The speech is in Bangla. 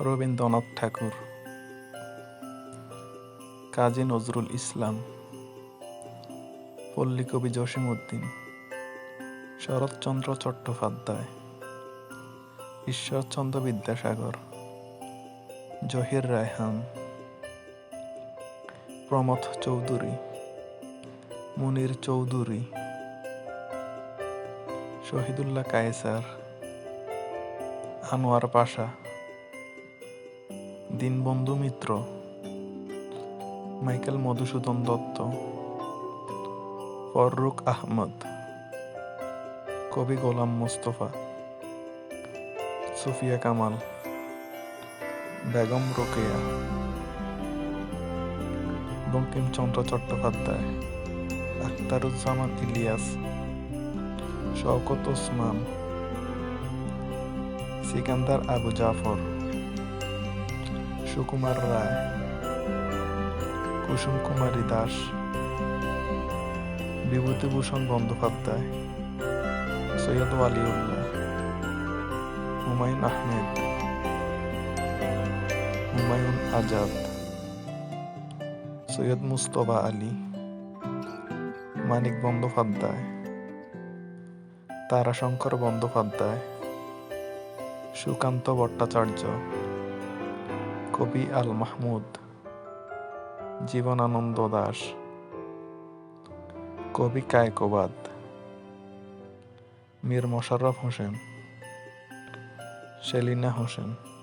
রবীন্দ্রনাথ ঠাকুর। কাজী নজরুল ইসলাম। পল্লীকবি জসিমউদ্দিন। শরৎচন্দ্র চট্টোপাধ্যায়। ঈশ্বরচন্দ্র বিদ্যাসাগর। জহির রায়হান। প্রমথ চৌধুরী। মুনির চৌধুরী। শহীদুল্লাহ কায়েসার। আনোয়ার পাশা। দীনবন্ধু মিত্র, মাইকেল মধুসূদন দত্ত ফররুক আহমদ, কবি গোলাম মোস্তফা, সুফিয়া কামাল, বেগম রোকেয়া বঙ্কিমচন্দ্র চট্টোপাধ্যায়, আখতারুজ্জামান ইলিয়াস, শওকত ওসমান, সিকান্দার আবু জাফর। সুকুমার রায় কুসুম কুমারী দাস। বিভূতিভূষণ বন্দ্যোপাধ্যায়, সৈয়দ ওয়ালিউল্লাহ, হুমায়ুন আহমেদ, হুমায়ুন আজাদ, সৈয়দ মুস্তফা আলী, মানিক বন্দ্যোপাধ্যায়, তারাশঙ্কর বন্দ্যোপাধ্যায়, সুকান্ত ভট্টাচার্য কবি আল মাহমুদ। জীবনানন্দ দাস। কবি কায়কোবাদ মীর মোশাররফ হোসেন। সেলিনা হোসেন।